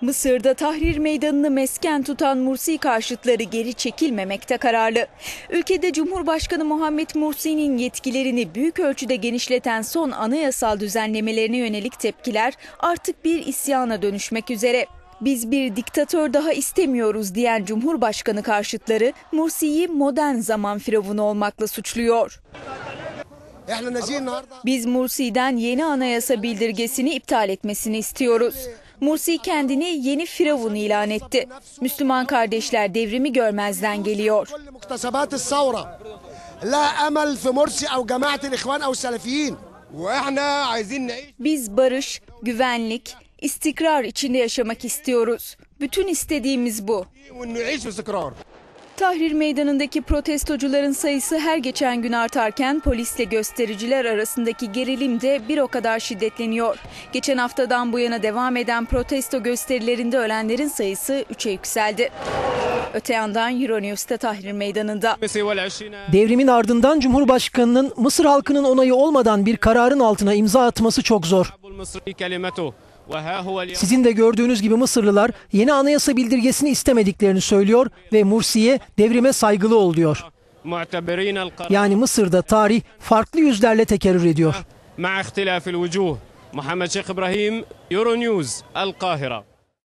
Mısır'da Tahrir Meydanı'nı mesken tutan Mursi karşıtları geri çekilmemekte kararlı. Ülkede Cumhurbaşkanı Muhammed Mursi'nin yetkilerini büyük ölçüde genişleten son anayasal düzenlemelerine yönelik tepkiler artık bir isyana dönüşmek üzere. Biz bir diktatör daha istemiyoruz diyen Cumhurbaşkanı karşıtları Mursi'yi modern zaman firavunu olmakla suçluyor. Biz Mursi'den yeni anayasa bildirgesini iptal etmesini istiyoruz. Mursi kendini yeni Firavun ilan etti. Müslüman kardeşler devrimi görmezden geliyor. Biz barış, güvenlik, istikrar içinde yaşamak istiyoruz. Bütün istediğimiz bu. Tahrir Meydanı'ndaki protestocuların sayısı her geçen gün artarken polisle göstericiler arasındaki gerilim de bir o kadar şiddetleniyor. Geçen haftadan bu yana devam eden protesto gösterilerinde ölenlerin sayısı 3'e yükseldi. Öte yandan Euronews'ta Tahrir Meydanı'nda. Devrimin ardından Cumhurbaşkanı'nın Mısır halkının onayı olmadan bir kararın altına imza atması çok zor. Sizin de gördüğünüz gibi Mısırlılar yeni anayasa bildirgesini istemediklerini söylüyor ve Mursi'ye devrime saygılı ol diyor. Yani Mısır'da tarih farklı yüzlerle tekerrür ediyor. مع اختلاف الوجوه محمد شيخ ابراهيم يورو نيوز القاهره